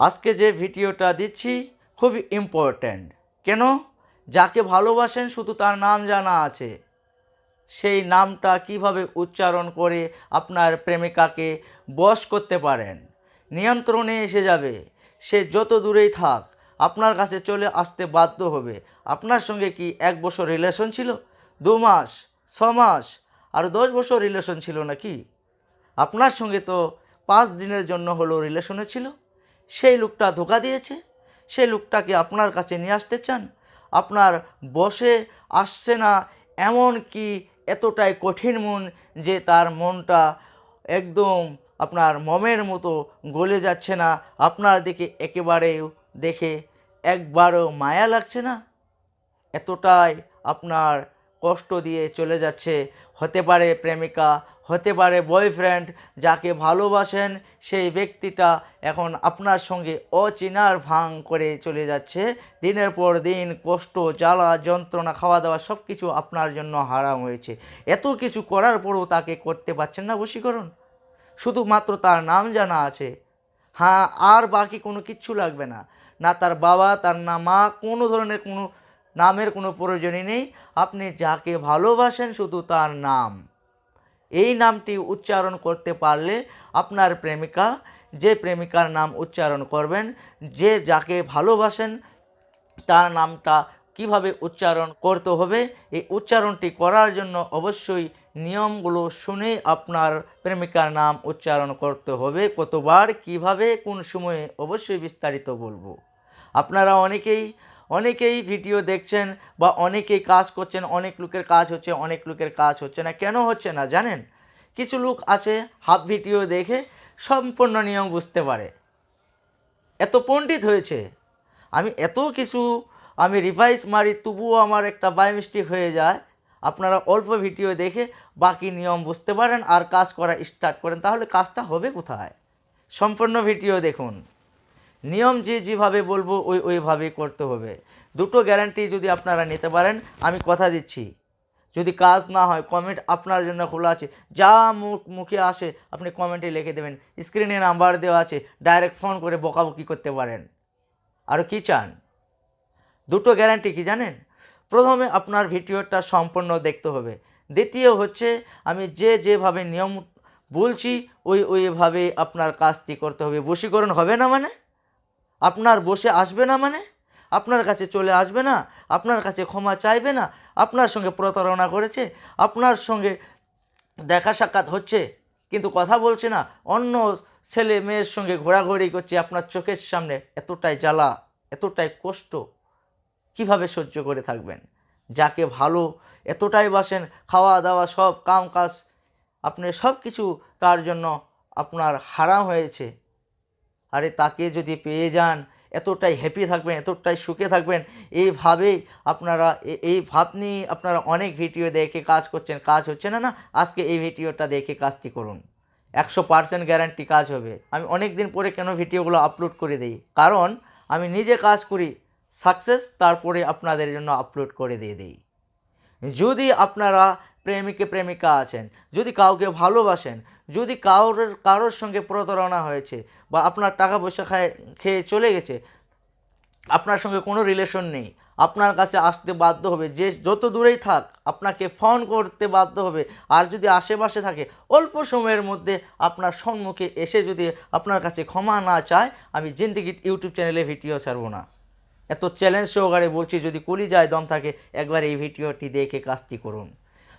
আজকে যে ভিডিওটা দিচ্ছি খুবই ইম্পর্ট্যান্ট কেন? যাকে ভালোবাসেন শুধু তার নাম জানা আছে। সেই নামটা কীভাবে উচ্চারণ করে আপনার প্রেমিকাকে বশ করতে পারেন? নিয়ন্ত্রণে এসে যাবে। সে যত দূরেই থাক, আপনার কাছে চলে আসতে বাধ্য হবে। আপনার সঙ্গে কি এক বছর রিলেশন ছিল? দু মাস, ছ মাস, আর দশ বছর রিলেশন ছিল নাকি? আপনার সঙ্গে তো পাঁচ দিনের জন্য হলো রিলেশনে ছিল। সেই লোকটা ধোকা দিয়েছে, সেই লোকটাকে আপনার কাছে নিয়ে আসতে চান? আপনার বসে আসছে না এমন কি এতটাই কঠিন মন যে তার মনটা একদম আপনার মমের মতো গলে যাচ্ছে না? আপনার দিকে একেবারেও দেখে একবারও মায়া লাগছে না? এতটাই আপনার কষ্ট দিয়ে চলে যাচ্ছে। হতে পারে প্রেমিকা হতে পারে বয়ফ্রেন্ড যাকে ভালোবাসেন, সেই ব্যক্তিটা এখন আপনার সঙ্গে অচেনার ভাং করে চলে যাচ্ছে। দিনের পর দিন কষ্ট, জ্বালা, যন্ত্রণা খাওয়া দাওয়া সব কিছু আপনার জন্য হারাম হয়েছে। এত কিছু করার পরেও তাকে করতে পারছেন না বশীকরণ। শুধুমাত্র তার নাম জানা আছে। হ্যাঁ আর বাকি কোনো কিচ্ছু লাগবে না। না তার বাবা, তার না মা, কোনো ধরনের কোনো নামের কোনো প্রয়োজনই নেই। আপনি যাকে ভালোবাসেন শুধু তার নাম। এই নামটি উচ্চারণ করতে পারলে আপনার প্রেমিকা, যে প্রেমিকার নাম উচ্চারণ করবেন, যে যাকে ভালোবাসেন, তার নামটা কীভাবে উচ্চারণ করতে হবে, এই উচ্চারণটি করার জন্য অবশ্যই নিয়মগুলো শুনে আপনার প্রেমিকার নাম উচ্চারণ করতে হবে। কতবার, কীভাবে, কোন সময়ে, অবশ্যই বিস্তারিত বলব। আপনারা অনেকেই অনেকেই ভিডিও দেখছেন বা অনেকেই কাজ করছেন, অনেক লোকের কাজ হচ্ছে, অনেক লোকের কাজ হচ্ছে না। কেন হচ্ছে না জানেন? কিছু লোক আছে হাফ ভিডিও দেখে সম্পূর্ণ নিয়ম বুঝতে পারে। এত পণ্ডিত হয়েছে। আমি এত কিছু, আমি রিভাইস মারি, তবুও আমার একটা বাই মিস্টেক হয়ে যায়। আপনারা অল্প ভিডিও দেখে বাকি নিয়ম বুঝতে পারেন আর কাজ করা স্টার্ট করেন, তাহলে কাজটা হবে কোথায়? সম্পূর্ণ ভিডিও দেখুন। নিয়ম যে যেভাবে বলব, ওই ওইভাবেই করতে হবে। দুটো গ্যারান্টি যদি আপনারা নিতে পারেন, আমি কথা দিচ্ছি। যদি কাজ না হয় কমেন্ট আপনার জন্য খোলা আছে। যা মুখ, মুখে আসে, আপনি কমেন্টে লিখে দেবেন। স্ক্রিনে নাম্বার দেওয়া আছে ডাইরেক্ট ফোন করে বকাবকি করতে পারেন। আরও কী চান? দুটো গ্যারান্টি কি জানেন? প্রথমে আপনার ভিডিওটা সম্পূর্ণ দেখতে হবে। দ্বিতীয় হচ্ছে, আমি যে যেভাবে নিয়ম বলছি, ওই ওইভাবে আপনার কাজটি করতে হবে। বশীকরণ হবে না মানে? আপনার বসে আসবে না মানে? আপনার কাছে চলে আসবে না? আপনার কাছে ক্ষমা চাইবে না? আপনার সঙ্গে প্রতারণা করেছে? আপনার সঙ্গে দেখা সাক্ষাৎ হচ্ছে? কিন্তু কথা বলছে না। অন্য ছেলে মেয়ের সঙ্গে ঘোরাঘুরি করছে আপনার চোখের সামনে। এতটাই জ্বালা, এতটাই কষ্ট। কীভাবে সহ্য করে থাকবেন? যাকে ভালো, এতটাই বাসেন। খাওয়া দাওয়া, সব কাম কাজ, আপনি সব কিছু তার জন্য আপনার হারাম হয়েছে। আরে তাকে যদি পেয়ে যান, এতটাই হ্যাপি থাকবেন, এতটাই সুখে থাকবেন, এইভাবেই আপনারা এই ভাব নিয়ে আপনারা অনেক ভিডিও দেখে কাজ করছেন, কাজ হচ্ছে না না, আজকে এই ভিডিওটা দেখে কাজটি করুন। একশো পার্সেন্ট গ্যারান্টি কাজ হবে। আমি অনেক দিন পরে কেন ভিডিওগুলো আপলোড করে দিই? কারণ আমি নিজে কাজ করি সাকসেস তারপরে আপনাদের জন্য আপলোড করে দিয়ে দিই। যদি আপনারা প্রেমিকে প্রেমিকা আছেন, যদি কাউকে ভালোবাসেন, যদি কারোর কারোর সঙ্গে প্রতারণা হয়েছে বা আপনার টাকা পয়সা খায়, খেয়ে চলে গেছে, আপনার সঙ্গে কোনো রিলেশন নেই, আপনার কাছে আসতে বাধ্য হবে, যে যত দূরেই থাক, আপনাকে ফোন করতে বাধ্য হবে, আর যদি আশেপাশে থাকে, অল্প সময়ের মধ্যে আপনার সম্মুখে এসে যদি আপনার কাছে ক্ষমা না চায়, আমি জিন্দিগি ইউটিউব চ্যানেলে ভিডিও ছাড়ব না। এত চ্যালেঞ্জ সহকারে বলছি, যদি কলি যায় দম থাকে, একবার এই ভিডিওটি দেখে কাজটি করুন।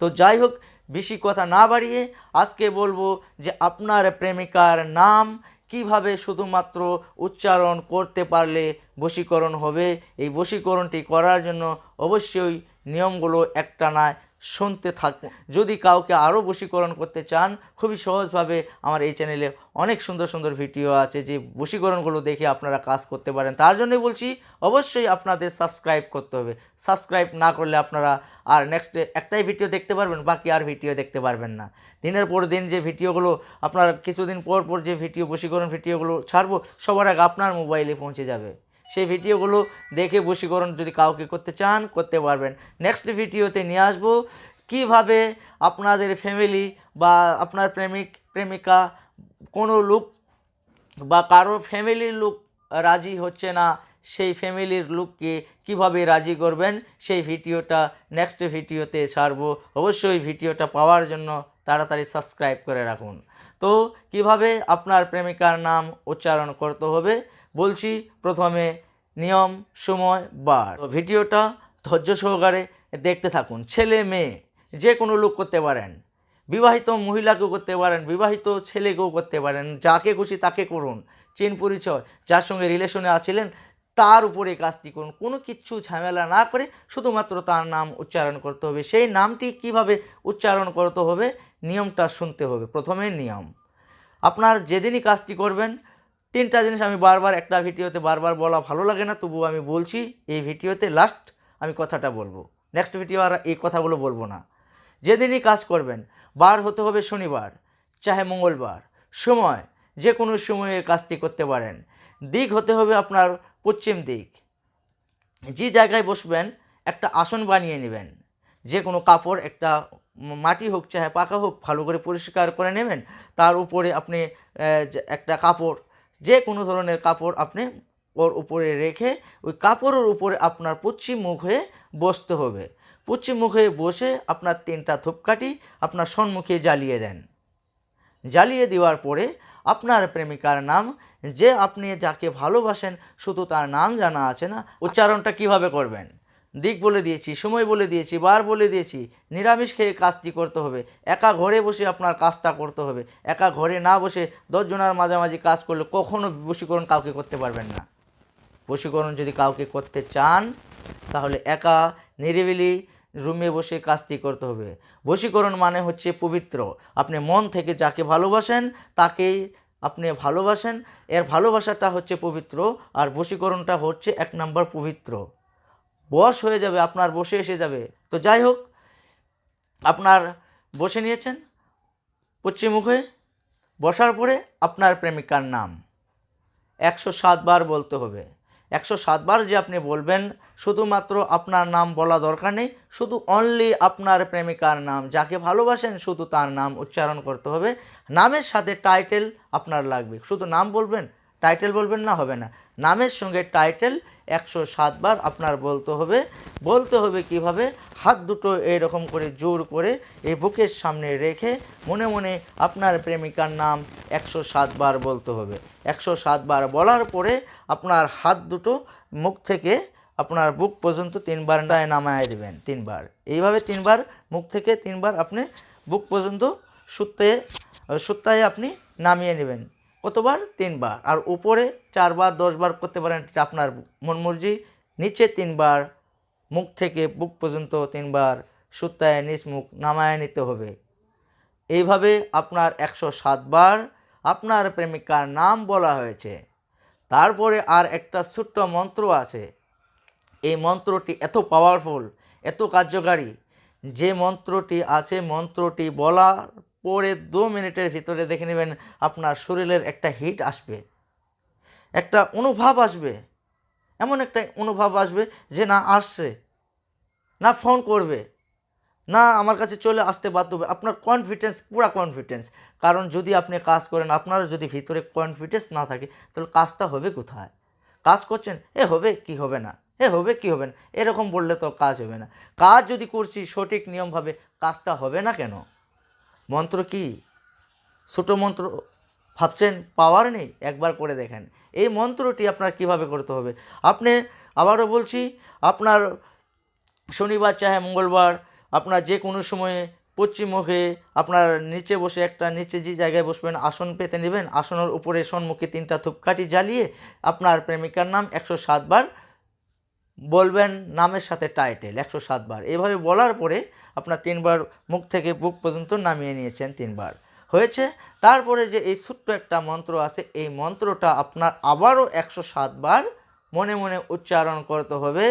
তো যাই হোক, বেশি কথা না বাড়িয়ে আজকে বলব যে আপনার প্রেমিকার নাম কীভাবে শুধুমাত্র উচ্চারণ করতে পারলে বশীকরণ হবে। এই বশীকরণটি করার জন্য অবশ্যই নিয়মগুলো একটা না শুনতে থাকুন যদি কাউকে আরও বশীকরণ করতে চান, খুবই সহজভাবে আমার এই চ্যানেলে অনেক সুন্দর সুন্দর ভিডিও আছে যে বশীকরণগুলো দেখে আপনারা কাজ করতে পারেন। তার জন্যই বলছি, অবশ্যই আপনাদের সাবস্ক্রাইব করতে হবে। সাবস্ক্রাইব না করলে আপনারা আর নেক্সট একটাই ভিডিও দেখতে পারবেন, বাকি আর ভিডিও দেখতে পারবেন না। দিনের পর দিন যে ভিডিওগুলো, আপনার কিছুদিন পর পর যে ভিডিও, বশীকরণ ভিডিওগুলো ছাড়বো, সবার আগে আপনার মোবাইলে পৌঁছে যাবে। সেই ভিডিওগুলো দেখে বশীকরণ যদি কাউকে করতে চান, করতে পারবেন। নেক্সট ভিডিওতে নিয়ে আসব কীভাবে আপনাদের ফ্যামিলি বা আপনার প্রেমিক, প্রেমিকা কোনো লোক বা কারও ফ্যামিলির লোক রাজি হচ্ছে না, সেই ফ্যামিলির লোককে কীভাবে রাজি করবেন, সেই ভিডিওটা নেক্সট ভিডিওতে ছাড়বো। অবশ্যই ভিডিওটা পাওয়ার জন্য তাড়াতাড়ি সাবস্ক্রাইব করে রাখুন। তো কীভাবে আপনার প্রেমিকার নাম উচ্চারণ করতে হবে? বলছি, প্রথমে নিয়ম, সময়, বার। ভিডিওটা ধৈর্য সহকারে দেখতে থাকুন। ছেলে, মেয়ে, যে কোনো লোক করতে পারেন। বিবাহিত মহিলাকেও করতে পারেন, বিবাহিত ছেলেকেও করতে পারেন। যাকে খুশি তাকে করুন। চেন পরিচয়, যার সঙ্গে রিলেশনে আছিলেন, তার উপরে কাজটি করুন। কোনো কিচ্ছু ঝামেলা না করে শুধুমাত্র তার নাম উচ্চারণ করতে হবে। সেই নামটি কীভাবে উচ্চারণ করতে হবে, নিয়মটা শুনতে হবে। প্রথমে নিয়ম। আপনার যেদিনই কাজটি করবেন তিনটা জিনিস আমি বারবার, একটা ভিডিওতে বারবার বলা ভালো লাগে না, তবুও আমি বলছি, এই ভিডিওতে লাস্ট আমি কথাটা বলব। নেক্সট ভিডিও আর এই কথাগুলো বলব না। যেদিনই কাজ করবেন, বার হতে হবে শনিবার, চাহে মঙ্গলবার। সময় যে কোনো সময়ে কাজটি করতে পারেন। দিক হতে হবে আপনার পশ্চিম দিক। যে জায়গায় বসবেন, একটা আসন বানিয়ে নেবেন। যে কোনো কাপড়, একটা মাটি হোক, চাহে পাকা হোক, ভালো করে পরিষ্কার করে নেবেন। তার উপরে আপনি একটা কাপড় যে কোনো ধরনের কাপড় আপনি ওর উপরে রেখে ওই কাপড়ের উপরে আপনার পশ্চিম মুখ হয়ে বসতে হবে। পশ্চিম মুখে বসে আপনার তিনটা ধূপকাঠি আপনার সম্মুখে জ্বালিয়ে দেন। জ্বালিয়ে দেওয়ার পরে আপনার প্রেমিকার নাম, যে আপনি যাকে ভালোবাসেন, শুধু তার নাম জানা আছে না, উচ্চারণটা কীভাবে করবেন? দিক বলে দিয়েছি, সময় বলে দিয়েছি, বার বলে দিয়েছি, নিরামিষ খেয়ে কাজটি করতে হবে। একা ঘরে বসে আপনার কাজটা করতে হবে। একা ঘরে না বসে দশজনের মাঝামাঝি কাজ করলে কখনো বশীকরণ কাউকে করতে পারবেন না। বশীকরণ যদি কাউকে করতে চান, তাহলে একা, নিরিবিলি রুমে বসে কাজটি করতে হবে। বশীকরণ মানে হচ্ছে পবিত্র। আপনি মন থেকে যাকে ভালোবাসেন তাকেই আপনি ভালোবাসেন। এর ভালোবাসাটা হচ্ছে পবিত্র, আর বশীকরণটা হচ্ছে এক নম্বর পবিত্র। বশ হয়ে যাবে, আপনার বসে এসে যাবে। তো যাই হোক, আপনার বসে নিয়েছেন পশ্চিমমুখে বসার পরে আপনার প্রেমিকার নাম। একশো সাতবার বলতে হবে। একশো সাতবার যে আপনি বলবেন, শুধুমাত্র আপনার নাম বলা দরকার নেই, শুধু অনলি আপনার প্রেমিকার নাম। যাকে ভালোবাসেন, শুধু তার নাম উচ্চারণ করতে হবে। নামের সাথে টাইটেল আপনার লাগবে। শুধু নাম বলবেন টাইটেল বলবেন না, হবে না। নামের সঙ্গে টাইটেল একশো সাতবার আপনার বলতে হবে। বলতে হবে কীভাবে? হাত দুটো এরকম করে জোর করে এই বুকের সামনে রেখে মনে মনে আপনার প্রেমিকার নাম একশো সাতবার বলতে হবে। একশো সাতবার বলার পরে আপনার হাত দুটো মুখ থেকে আপনার বুক পর্যন্ত তিনবার নামায় দেবেন, তিনবার। এইভাবে তিনবার মুখ থেকে তিনবার আপনি বুক পর্যন্ত সুত্তে, সুত্তায় আপনি নামিয়ে নেবেন। কতবার? তিনবার। আর উপরে চারবার, দশবার করতে পারেন এটা আপনার মন মর্জি। নিচে তিনবার, মুখ থেকে বুক পর্যন্ত তিনবার সুত্তায় নিচ মুখ নামায় নিতে হবে। এইভাবে আপনার একশো সাতবার আপনার প্রেমিকার নাম বলা হয়েছে। তারপরে আর একটা ছোট্ট মন্ত্র আছে। এই মন্ত্রটি এত পাওয়ারফুল এত কার্যকারী। যে মন্ত্রটি আছে, মন্ত্রটি বলার পরে দু মিনিটের ভিতরে দেখে নেবেন আপনার শরীরের একটা হিট আসবে। একটা অনুভব আসবে। এমন একটা অনুভব আসবে যে না, আসছে। না ফোন করবে। না আমার কাছে চলে আসতে বাধ্য হবে। আপনার কনফিডেন্স পুরা কনফিডেন্স কারণ যদি আপনি কাজ করেন আপনার যদি ভিতরে কনফিডেন্স না থাকে, তাহলে কাজটা হবে কোথায়? কাজ করছেন, এ হবে কি হবে না? এ হবে কি হবে না? এরকম বললে তো কাজ হবে না। কাজ যদি করছি সঠিক নিয়মভাবে, কাজটা হবে না কেন? মন্ত্র কি? ছোটো মন্ত্র ভাবছেন পাওয়ার নেই? একবার করে দেখেন। এই মন্ত্রটি আপনার কীভাবে করতে হবে? আপনি, আবারও বলছি, আপনার শনিবার চাহে মঙ্গলবার, আপনার যে কোনো সময়ে পশ্চিমমুখে আপনার নিচে বসে একটা নিচে যে জায়গায় বসবেন, আসন পেতে নেবেন। আসনের উপরে সম্মুখে তিনটা ধূপকাঠি জ্বালিয়ে আপনার প্রেমিকার নাম একশো সাতবার বলবেন নামের সাথে টাইটেল একশো সাতবার এভাবে বলার পরে আপনার তিনবার মুখ থেকে বুক পর্যন্ত নামিয়ে নিয়েছেন তিনবার। হয়েছে? তারপরে যে এই ছোট্ট একটা মন্ত্র আছে, এই মন্ত্রটা আপনার আবারও একশো সাতবার মনে মনে উচ্চারণ করতে হবে।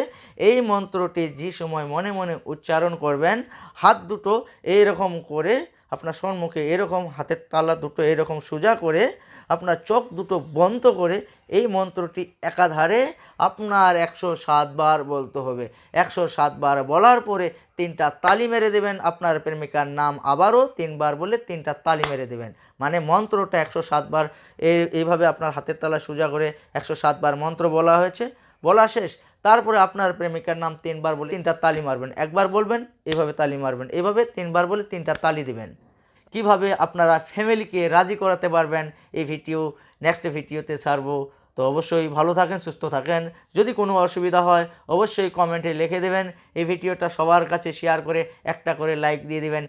এই মন্ত্রটি যে সময় মনে মনে উচ্চারণ করবেন, হাত দুটো এইরকম করে, আপনার সম্মুখে এরকম, হাতের তালা দুটো এরকম সোজা করে আপনার চোখ দুটো বন্ধ করে এই মন্ত্রটি একাধারে আপনার একশো সাতবার বলতে হবে। একশো সাতবার বলার পরে তিনটা তালি মেরে দেবেন, আপনার প্রেমিকার নাম আবারও তিনবার বলে তিনটা তালি মেরে দেবেন। মানে মন্ত্রটা একশো সাতবার এই- এইভাবে আপনার হাতের তালা সোজা করে একশো সাতবার মন্ত্র বলা হয়েছে। বলা শেষ। তারপরে আপনার প্রেমিকার নাম তিনবার বলে তিনটা তালি মারবেন। একবার বলবেন এইভাবে তালি মারবেন। এভাবে তিনবার বলে তিনটা তালি দিবেন। কীভাবে আপনারা ফ্যামিলিকে রাজি করাতে পারবেন, এই ভিডিও নেক্সট ভিডিওতে ছাড়বো। তো অবশ্যই ভালো থাকেন, সুস্থ থাকেন। যদি কোনো অসুবিধা হয়, অবশ্যই কমেন্টে লিখে দেবেন। এই ভিডিওটা সবার কাছে শেয়ার করে একটা করে লাইক দিয়ে দিবেন।